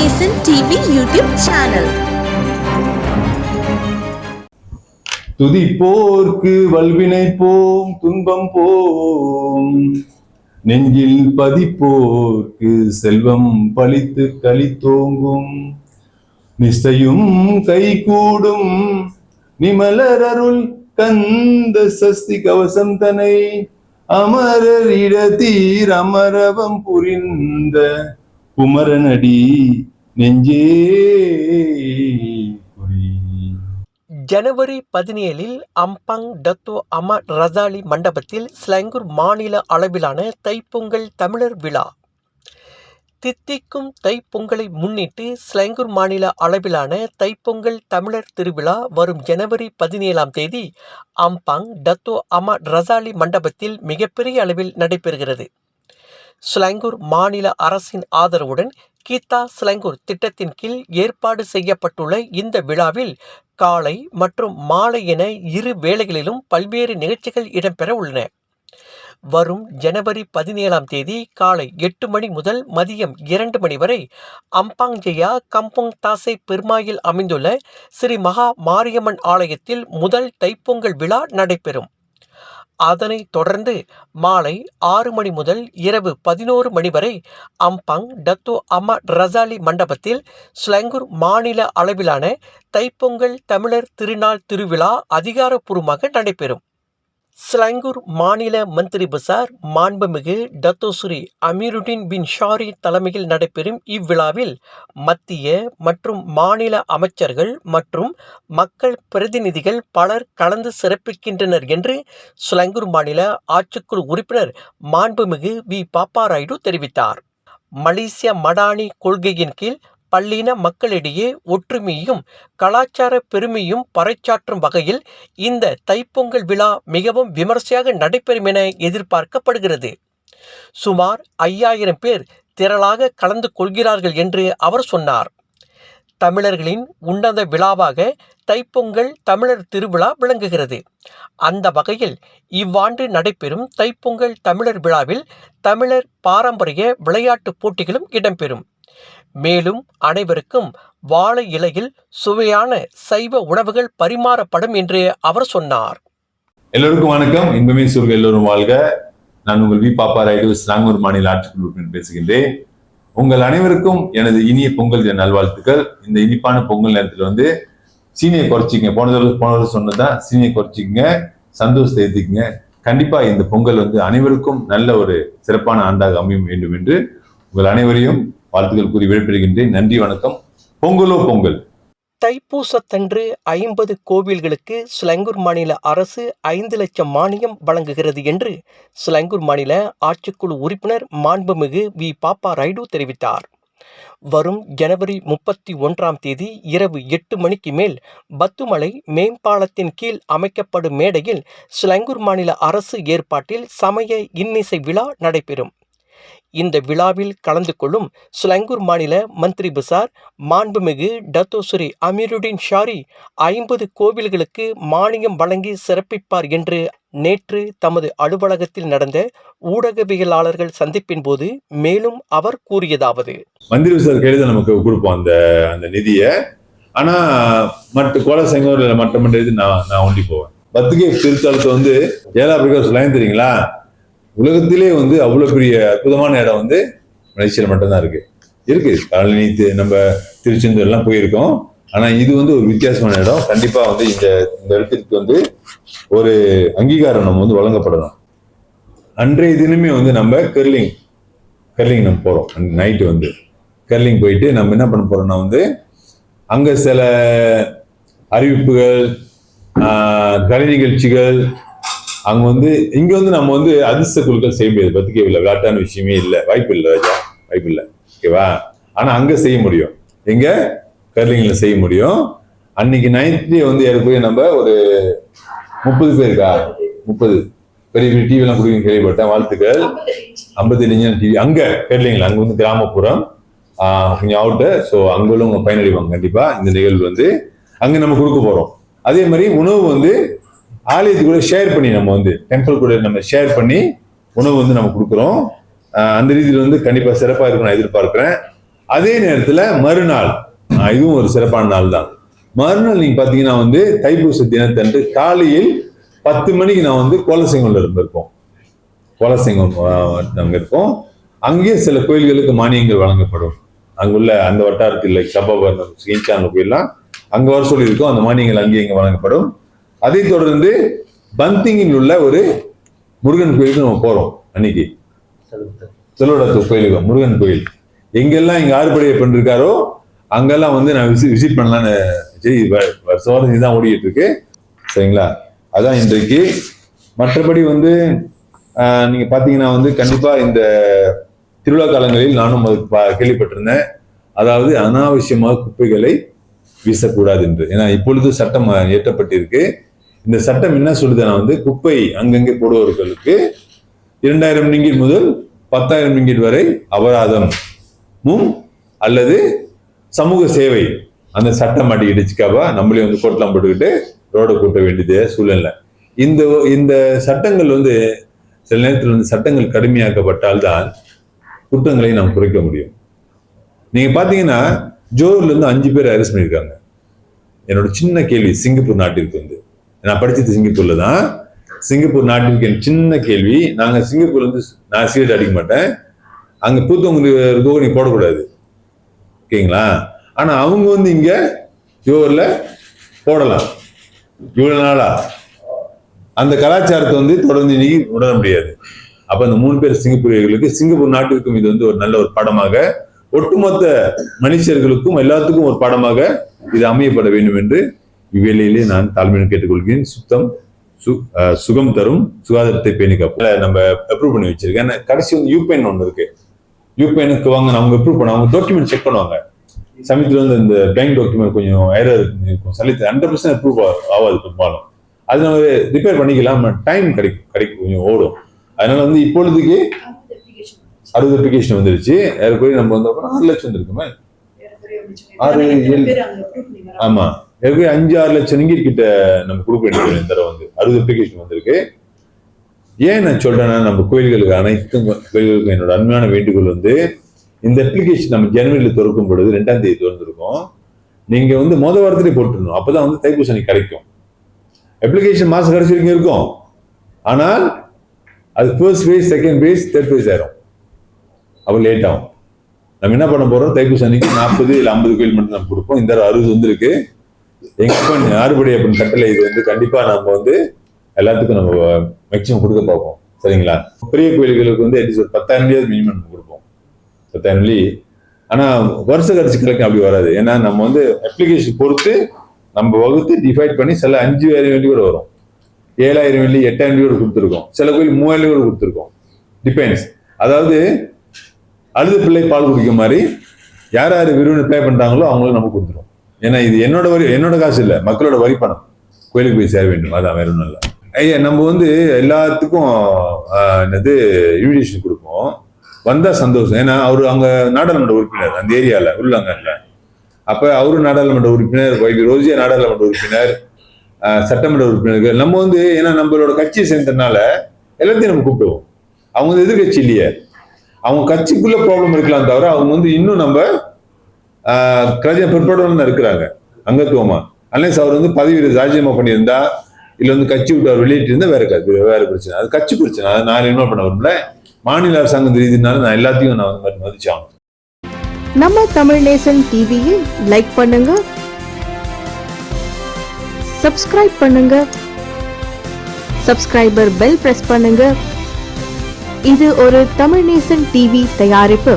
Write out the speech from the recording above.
நேசன் TV YouTube channel துதிப்போர்க்கு வல்வினை போம் துன்பம் போம். நெஞ்சில் பதிப்போர்க்கு செல்வம் பழித்து களித்தோங்கும் நிஷ்டையும் கைகூடும் நிமலர் அருள் கந்த சஸ்தி கவசம் தனை அமரர் இடத்தீர் அமரவம் புரிந்த குமரனடி நெஞ்சே ஜனவரி பதினேழில் அம்பங் டத்தோ அமர் ரசாலி மண்டபத்தில் ஸ்லங்கூர் மாநில அளவிலான தைப்பொங்கல் தமிழர் விழா. தித்திக்கும் தைப்பொங்கலை முன்னிட்டு ஸ்லங்கூர் மாநில அளவிலான தைப்பொங்கல் தமிழர் திருவிழா வரும் ஜனவரி பதினேழாம் தேதி அம்பாங் டத்தோ அமர் ரசாலி மண்டபத்தில் மிகப்பெரிய அளவில் நடைபெறுகிறது. ஸ்லாங்கூர் மாநில அரசின் ஆதரவுடன் கீதா ஸ்லாங்கூர் திட்டத்தின் கீழ் ஏற்பாடு செய்யப்பட்டுள்ள இந்த விழாவில் காலை மற்றும் மாலை என இரு வேளைகளிலும் பல்வேறு நிகழ்ச்சிகள் இடம்பெற உள்ளன. வரும் ஜனவரி பதினேழாம் தேதி காலை எட்டு மணி முதல் மதியம் இரண்டு மணி வரை அம்பாங்ஜெயா கம்பொங் தாசை பெருமாயில் அமைந்துள்ள ஸ்ரீ மகா மாரியம்மன் ஆலயத்தில் முதல் தைப்பொங்கல் விழா நடைபெறும். அதனைத் தொடர்ந்து மாலை ஆறு மணி முதல் இரவு பதினோரு மணி வரை அம்பங் டத்தோ அம ரசாலி மண்டபத்தில் ஸ்லங்கூர் மாநில அளவிலான தைப்பொங்கல் தமிழர் திருநாள் திருவிழா அதிகாரப்பூர்வமாக நடைபெறும். ஸ்லங்கூர் மாநில மந்திரி பசார் மாண்புமிகு டத்தோசுரி அமீருடின் பின் ஷாரி தலைமையில் நடைபெறும் இவ்விழாவில் மத்திய மற்றும் மாநில அமைச்சர்கள் மற்றும் மக்கள் பிரதிநிதிகள் பலர் கலந்து சிறப்பிக்கின்றனர் என்று ஸ்லங்கூர் மாநில ஆட்சிக்குழு உறுப்பினர் மாண்புமிகு வி. பாப்பாராயுடு தெரிவித்தார். மலேசிய மடானி கொள்கையின் கீழ் பல்லின மக்களிடையே ஒற்றுமையும் கலாச்சார பெருமையும் பறைச்சாற்றும் வகையில் இந்த தைப்பொங்கல் விழா மிகவும் விமர்சையாக நடைபெறும் என எதிர்பார்க்கப்படுகிறது. சுமார் ஐயாயிரம் பேர் திரளாக கலந்து கொள்கிறார்கள் என்று அவர் சொன்னார். தமிழர்களின் உன்னத விழாவாக தைப்பொங்கல் தமிழர் திருவிழா விளங்குகிறது. அந்த வகையில் இவ்வாண்டு நடைபெறும் தைப்பொங்கல் தமிழர் விழாவில் தமிழர் பாரம்பரிய விளையாட்டுப் போட்டிகளும் இடம்பெறும். மேலும் அனைவருக்கும் வாழை இலையில் சுவையான சைவ உணவுகள் பரிமாறப்படும் என்று அவர் சொன்னார். எல்லோருக்கும் வணக்கம். இன்பமே சூழ்க எல்லோரும் வாழ்க. நான் உங்கள் வி. பாப்பா ராயுடு ஸ்லாங்கூர் மாநில ஆட்சிக்குழு உறுப்பினர் பேசுகின்றேன். உங்கள் அனைவருக்கும் எனது இனிய பொங்கல் தின நல்வாழ்த்துக்கள். இந்த இனிப்பான பொங்கல் நேரத்தில் வந்து சீனியை குறைச்சிங்க போன தடவை போன தடவை சொன்னதான் சீனியை குறைச்சிங்க சந்தோஷத்தை ஏற்றிக்கங்க கண்டிப்பா இந்த பொங்கல் வந்து அனைவருக்கும் நல்ல ஒரு சிறப்பான ஆண்டாக அமையும் வேண்டும் என்று உங்கள் அனைவரையும் வாழ்த்துக்கள் கூறி விடைபெறுகின்றேன். நன்றி வணக்கம். பொங்கலோ பொங்கல். தைப்பூசத்தன்று ஐம்பது கோவில்களுக்கு ஸ்லங்கூர் மாநில அரசு ஐந்து லட்சம் மானியம் வழங்குகிறது என்று ஸ்லங்கூர் மாநில ஆட்சிக்குழு உறுப்பினர் மாண்புமிகு வி. பாப்பா ரைடு தெரிவித்தார். வரும் ஜனவரி முப்பத்தி ஒன்றாம் தேதி இரவு எட்டு மணிக்கு மேல் பத்துமலை மேம்பாலத்தின் கீழ் அமைக்கப்படும் மேடையில் ஸ்லங்கூர் மாநில அரசு ஏற்பாட்டில் சமய இன்னிசை விழா நடைபெறும். இந்த விழாவில் கலந்து கொள்ளும் சுலங்கூர் மாநில மந்திரி பசார் மாண்புமிகு டத்தோசுரி அமீருடின் ஷாரி ஐம்பது கோவில்களுக்கு மானியம் வழங்கி சிறப்பிப்பார் என்று நேற்று தமது அலுவலகத்தில் நடந்த ஊடகவியலாளர்கள் சந்திப்பின் போது மேலும் அவர் கூறியதாவது. மந்திரி பசார் கையில் நமக்கு கொடுப்போம் அந்த அந்த நிதியை. ஆனா மற்ற கோல சங்கம் இல்லை மற்ற மற்ற இது நான் நான் ஒண்டி போவேன். பத்துகை திருத்தலத்தை வந்து ஏழா பிரகாஷ் லைன் தெரியுங்களா? உலகத்திலே வந்து அவ்வளோ பெரிய அற்புதமான இடம் வந்து மலேசியால மட்டும்தான் இருக்கு. இருக்கு. பழனி நம்ம திருச்செந்தூர் எல்லாம் போயிருக்கோம். ஆனால் இது வந்து ஒரு வித்தியாசமான இடம். கண்டிப்பாக வந்து இந்த இந்த இடத்திற்கு வந்து ஒரு அங்கீகாரம் நம்ம வந்து வழங்கப்படணும். அன்றைய தினமே வந்து நம்ம கர்லிங் கர்லிங் நம்ம போகிறோம் நைட்டு வந்து கர்லிங் போயிட்டு நம்ம என்ன பண்ண போகிறோன்னா வந்து அங்கே சில அறிவிப்புகள் கலை நிகழ்ச்சிகள் அங்க வந்து இங்க வந்து நம்ம வந்து அதிர்ஷ்ட குழுக்கள் செய்ய முடியாது. பத்திரிகை இல்லை விளையாட்டான விஷயமே இல்லை. வாய்ப்பு இல்லை ராஜா. வாய்ப்பு இல்லை. ஓகேவா ஆனா அங்க செய்ய முடியும். எங்க? கர்லிங்ல செய்ய முடியும். அன்னைக்கு நைட்லயே வந்து ஏறக்குறைய நம்ம ஒரு முப்பது பேருக்கா முப்பது. பெரிய பெரிய டிவி எல்லாம் கேள்விப்பட்டேன். வாழ்த்துக்கள். ஐம்பத்தி இளைஞர் டிவி அங்க கேட்லீங்களா அங்க வந்து கிராமப்புறம். கொஞ்சம் அவுட்டு ஸோ அங்கே உள்ளவங்க பயனடைவாங்க. கண்டிப்பா இந்த நிகழ்வு வந்து அங்க நம்ம கொடுக்க போறோம். அதே மாதிரி உணவு வந்து ஆலயத்து கூட ஷேர் பண்ணி நம்ம வந்து டெம்பிள் கூட நம்ம ஷேர் பண்ணி உணவு வந்து நம்ம கொடுக்குறோம் அந்த ரீதியில் வந்து கண்டிப்பாக சிறப்பாக இருக்கும் நான் எதிர்பார்க்குறேன் அதே நேரத்தில் மறுநாள் இதுவும் ஒரு சிறப்பான நாள் தான் மறுநாள் நீங்கள் பார்த்தீங்கன்னா வந்து தைப்பூச தினத்தன்று காலையில் பத்து மணிக்கு நான் வந்து கோலசிங்கம்ல இருந்திருப்போம் கோலசிங்கம் ஆஹ் அங்க இருக்கோம் அங்கேயே சில கோயில்களுக்கு மானியங்கள் வழங்கப்படும் அங்குள்ள அந்த வட்டாரத்தில் like சபாபரணம் ஸ்ரீசாந்த கோயில்லாம் வர சொல்லியிருக்கோம் அந்த மானியங்கள் அங்கேயே இங்கே வழங்கப்படும் அதைத் தொடர்ந்து பந்திங்கில் உள்ள ஒரு முருகன் கோயிலுக்கு நம்ம போறோம் அன்னைக்கு. செல்வடத்து கோயிலுக்கு முருகன் கோயில். எங்கெல்லாம் இங்க ஆறுபடையை பண்ணிருக்காரோ அங்கெல்லாம் வந்து நான் விசி விசிட் பண்ணலான்னு சரி வ- வருஷ வாரம் இதுதான் ஓடிக்கிட்டு இருக்கு சரிங்களா? அதான் இன்றைக்கு. மற்றபடி வந்து நீங்க பாத்தீங்கன்னா வந்து கண்டிப்பா இந்த திருவிழா காலங்களில் நானும் பா- கேள்விப்பட்டிருந்தேன். அதாவது அனாவசியமாக குப்பைகளை வீசக்கூடாது என்று. ஏன்னா இப்பொழுது சட்டம் இயற்றப்பட்டிருக்கு. இந்த சட்டம் என்ன சொல்லுதுன்னா வந்து குப்பை அங்கங்கே போடுபவர்களுக்கு இரண்டாயிரம் ரிங்கிட் முதல் பத்தாயிரம் ரிங்கிட் வரை அபராதம் அல்லது சமூக சேவை. அந்த சட்டம் அடி நம்மளே வந்து கோட்டலாம் போட்டுக்கிட்டு ரோடை கூட்ட வேண்டியதே சூழ்நிலை. இந்த இந்த சட்டங்கள் வந்து சில நேரத்தில் வந்து சட்டங்கள் கடுமையாக்கப்பட்டால்தான் குற்றங்களை நாம் குறைக்க முடியும். நீங்கள் பார்த்தீங்கன்னா ஜோஹர்ல இருந்து அஞ்சு பேர் அரெஸ்ட் பண்ணியிருக்காங்க. என்னோட சின்ன கேள்வி சிங்கப்பூர் நாட்டிற்கு வந்து. நான் படிச்சது சிங்கப்பூர்ல தான். சிங்கப்பூர் நாட்டிற்கு சின்ன கேள்வி. நாங்க சிங்கப்பூர்ல இருந்து நான் சிகரெட் அடிக்க மாட்டேன். அங்க பூத்தவங்க இருக்கோ நீ போடக்கூடாது. ஓகேங்களா? ஆனா அவங்க வந்து இங்க ஜோஹர்ல போடலாம். இவ்வளவு நாளா. அந்த கலாச்சாரத்தை வந்து தொடர்ந்து இன்னைக்கு உணர முடியாது. அப்ப அந்த மூணு பேர் சிங்கப்பூரியர்களுக்கு சிங்கப்பூர் நாட்டிற்கும் இது வந்து ஒரு நல்ல ஒரு படமாக ஒட்டுமொத்த மனுஷர்களுக்கும் எல்லாத்துக்கும் ஒரு படமாக இது அமையப்பட வேண்டும் என்று இவ்வேளையிலே நான் தாழ்மையுடன் கேட்டுக்கொள்கிறேன். சுத்தம் சுகம் தரும் சுகாதாரத்தை பேணி காப்போம். நம்ம அப்ரூவ் பண்ணி வச்சிருக்கேன். கடைசி வந்து யூபேன் ஒன்று இருக்கு. யூபேனுக்கு வாங்க அவங்க அப்ரூவ் பண்ண அவங்க டாக்குமெண்ட் செக் பண்ணுவாங்க. சமயத்தில் வந்து இந்த பேங்க் டாக்குமெண்ட் கொஞ்சம் எரர் இருக்கும். சலித்து ஹண்ட்ரட் பர்சன்ட் அப்ரூவ் ஆகாது பெரும்பாலும். அது நம்ம ரிப்பேர் பண்ணிக்கலாம் டைம் கிடைக்கும் கிடைக்கும் கொஞ்சம் ஓடும். அதனால வந்து இப்பொழுதுக்கு அறுபது அப்ளிகேஷன் வந்துருச்சு. ஏறக்குறைய நம்ம வந்து ஆறு லட்சம் வந்துருக்குமே. ஆறு, ஏழு. ஆமா. ஏற்கனவே அஞ்சு ஆறு லட்சம் ரிங்கிட் கிட்ட நம்ம கொடுக்க வேண்டியது இந்த தடவை வந்து அறுபது அப்ளிகேஷன் வந்திருக்கு. ஏன் நான் சொல்றேன்னா நம்ம கோயில்களுக்கு அனைத்தும் கோயில்களுக்கு என்னோட அண்மையான வேண்டுகோள் வந்து இந்த அப்ளிகேஷன் நம்ம ஜனவரியில் திறக்கும் பொழுது ரெண்டாம் தேதி திறந்துருக்கோம். நீங்க வந்து மொத வாரத்திலே போட்டுருணும் அப்பதான் வந்து தைப்பூசணி கிடைக்கும். அப்ளிகேஷன் மாசம் கடைசி வரைக்கும் இருக்கும். ஆனால் அது first phase second phase third phase ஆயிரும். அப்போ லேட் ஆகும். நம்ம என்ன பண்ண போறோம்? தைப்பூசணிக்கு அன்னைக்கு நாற்பது இல்லை ஐம்பது கோயில் மட்டும் நம்ம கொடுப்போம். இந்த தடவை அறுபது வந்துருக்கு. எங்க யாருபடி அப்படின்னு கட்டளை இது வந்து கண்டிப்பா நம்ம வந்து எல்லாத்துக்கும் நம்ம மேக்சிமம் கொடுக்க பார்ப்போம். சரிங்களா? பெரிய கோயில்களுக்கு வந்து அட்லீஸ்ட் ஒரு பத்தாயிரம் மினிமம் நம்ம கொடுப்போம். பத்தாயிரம் வெள்ளி ஆனா வருஷ கடைசி கணக்கு அப்படி வராது. ஏன்னா நம்ம வந்து அப்ளிகேஷன் பொறுத்து நம்ம வகுத்து டிவைட் பண்ணி சில அஞ்சாயிரம் வெள்ளி கூட வரும். ஏழாயிரம் வெள்ளி எட்டாயிரம் வெள்ளி கூட கொடுத்துருக்கோம். சில கோயில் மூவாயிரம் கூட கொடுத்துருக்கோம். டிபெண்ட்ஸ் அதாவது அழுது பிள்ளை பால் குடிக்க மாதிரி யார் யார் விரும்பி ப்ளே பண்றாங்களோ அவங்களும் நம்ம கொடுத்துருவோம். ஏன்னா இது என்னோட வரி என்னோட காசு இல்லை மக்களோட வரி பணம் கோயிலுக்கு போய் சேர வேண்டும் அதான் வேற ஒன்றும் இல்லை. ஐயா நம்ம வந்து எல்லாத்துக்கும் என்னது இன்விடேஷன் கொடுப்போம். வந்தா சந்தோஷம். ஏன்னா அவர் அங்க நாடாளுமன்ற உறுப்பினர் அந்த ஏரியால உள்ளாங்கல்ல அப்ப அவரு நாடாளுமன்ற உறுப்பினர் வைவி ரோஜியா நாடாளுமன்ற உறுப்பினர் சட்டமன்ற உறுப்பினர்கள் நம்ம வந்து ஏன்னா நம்மளோட கட்சியை சேர்ந்ததுனால எல்லாத்தையும் நம்ம கூப்பிடுவோம். அவங்க வந்து எதிர்கட்சி இல்லையே. அவங்க கட்சிக்குள்ள ப்ராப்ளம் இருக்கலாம் தவிர அவங்க வந்து இன்னும் நம்ம கஜ பிற்படுவன் இருக்கிறாங்க. அங்கத்துவமா. அன்லேஸ் அவர் வந்து பதவியில் ராஜினாமா பண்ணியிருந்தா இல்ல வந்து கட்சி விட்டு அவர் வெளியிட்டு இருந்தா வேற வேற பிரச்சனை. அது கட்சி பிரச்சனை. அதை நான் இன்வால்வ் பண்ண விரும்பல? மாநில அரசாங்கம் தெரியுதுனால நான் எல்லாத்தையும் நான் வந்து மதிச்சாங்க நம்ம தமிழ் நேசன் டிவியை லைக் பண்ணுங்க. சப்ஸ்கிரைப் பண்ணுங்க. சப்ஸ்கிரைபர் பெல் பிரஸ் பண்ணுங்க. இது ஒரு தமிழ் நேசன் டிவி தயாரிப்பு.